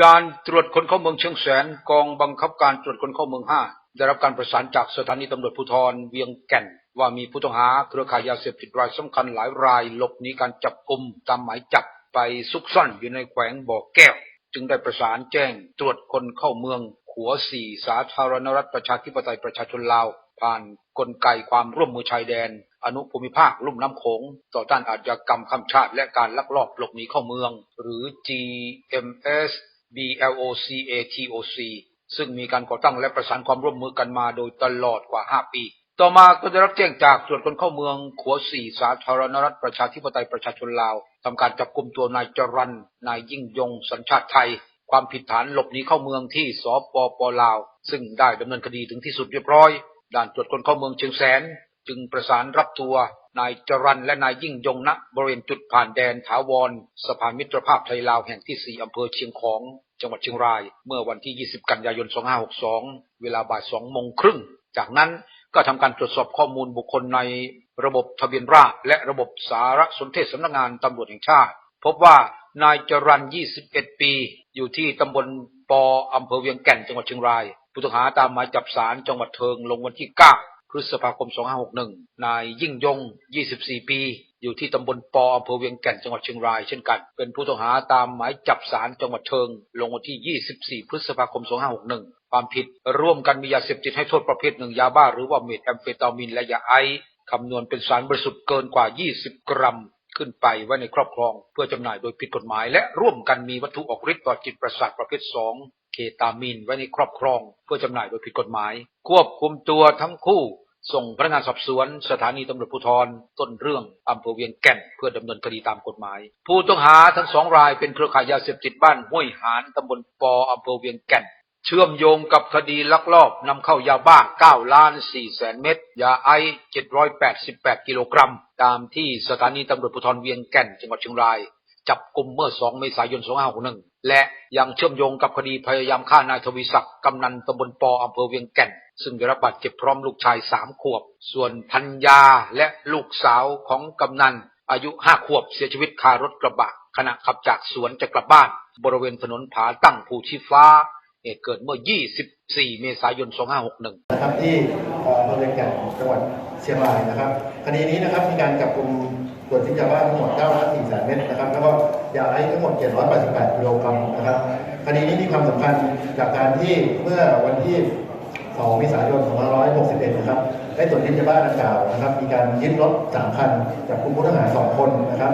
ด่านตรวจคนเข้าเมืองเชียงแสนกองบังคับการตรวจคนเข้าเมืองห้าได้รับการประสานจากสถานีตำรวจภูธรเวียงแก่น ว่ามีผู้ต้องหาเครือข่ายยาเสพติดรายสำคัญหลายรายหลบหนีการจับกลุมตามหมายจับไปซุกซ่อนอยู่ในแขวงบ่อแก้ว จึงได้ประสานแจ้งตรวจคนเข้าเมือง ขัวสี่สาธารณรัฐประชาธิปไตยประชาชนลาว ผ่านกลไกความร่วมมือชายแดน อนุภูมิภาคลุ่มน้ำโขงต่อต้านอาชญากรรมข้ามชาติ และการลักลอบหลบหนีเข้าเมือง หรือ GMS BLOCATOC ซึ่งมีการก่อตั้งและประสานความร่วมมือกันมาโดยตลอดกว่า 5 ปี ต่อมาก็ได้รับแจ้งจากตรวจคนเข้าเมืองขัวสี่สาธารณรัฐประชาธิปไตยประชาชนลาวทำการจับกลุ่มตัวนายจรันนายยิ่งยงสัญชาติไทย ความผิดฐานหลบหนีเข้าเมืองที่สปปลาว ซึ่งได้ดำเนินคดีถึงที่สุดเรียบร้อย ด่านตรวจคนเข้าเมืองเชียงแสน จึงประสานรับตัวนายจรันและนายยิ่งยงณบริเวณจุดผ่านแดนถาวรสะพานมิตรภาพไทยลาวแห่งที่ 4 อำเภอเชียงของ จังหวัดเชียงราย เมื่อวันที่ 20 กันยายน 2562 เวลาบ่าย2โมงครึ่ง จากนั้นก็ทำการตรวจสอบข้อมูลบุคคลในระบบทะเบียนราษฎร์และระบบสารสนเทศสำนักงานตำรวจแห่งชาติ พบว่านายจรัน 21 ปี อยู่ที่ตำบลปออำเภอเวียงแก่น จังหวัดเชียงราย ผู้ต้องหาตามหมายจับศาลจังหวัดเทิงลงวันที่ 9 พฤษภาคม 2561 นายยิ่งยง 24 ปี อยู่ที่ตำบลปออำเภอเวียงแก่นจังหวัดเชียงรายเช่นกัน เป็นผู้ต้องหาตามหมายจับศาลจังหวัดเทิง ลงวันที่ 24 พฤษภาคม 2561 ความผิดร่วมกันมียาเสพติดให้โทษประเภทหนึ่งยาบ้า หรือว่าเมทแอมเฟตามินและยาไอคำนวณเป็นสารบริสุทธิ์เกินกว่า 20 กรัมขึ้นไปไว้ในครอบครองเพื่อจำหน่ายโดยผิดกฎหมาย และร่วมกันมีวัตถุออกฤทธิ์ต่อจิตประสาทประเภท 2 เคตามีนไว้ในครอบครอง เพื่อจำหน่ายโดยผิดกฎหมาย ควบคุมตัวทั้งคู่ ส่งพนักงานสอบสวน สถานีตำรวจภูธรต้นเรื่องอำเภอเวียงแก่นเพื่อดำเนินคดีตามกฎหมาย ผู้ต้องหาทั้งสองรายเป็นเครือข่ายยาเสพติดบ้านห้วยหานตำบลปออำเภอเวียงแก่น เชื่อมโยงกับคดีลักลอบนำเข้ายาบ้า 9 ล้าน 4 แสนเม็ดยาไอ 788 กิโลกรัม ตามที่สถานีตำรวจภูธรเวียงแก่น จังหวัดเชียงราย จับกลุ่มเมื่อ 2 เมษายน 2561 และยังเชื่อมโยงกับคดีพยายามฆ่านายทวีศักดิ์กำนันตำบลปออำเภอเวียงแก่น ซึ่งได้รับบาดเจ็บพร้อมลูกชาย3ขวบ ส่วนพัญญาและลูกสาวของกำนัน อายุ5ขวบเสียชีวิตคารถกระบะ ขณะขับจากสวนจะกลับบ้าน บริเวณถนนผาตั้งภูชีฟ้าเหตุเกิดเมื่อ 24 เมษายน 2561 นะครับที่อำเภอเวียงแก่นจังหวัดเชียงรายนะครับ คดีนี้นะครับมีการจับกุม ตรวจที่ยาบ้าทั้งหมด9ล้าน4แสนเม็ดนะครับ แล้วก็ยาไอซ์ทั้งหมด 788กิโลกรัมนะครับ คดีนี้มีความสำคัญจากการที่เมื่อวันที่ 2 เมษายน 2561 นะครับ ได้ตรวจยึดยาบ้าดังกล่าวนะครับ มีการยึดรถ3คันจากกุมผู้ต้องหา 2 คนนะครับ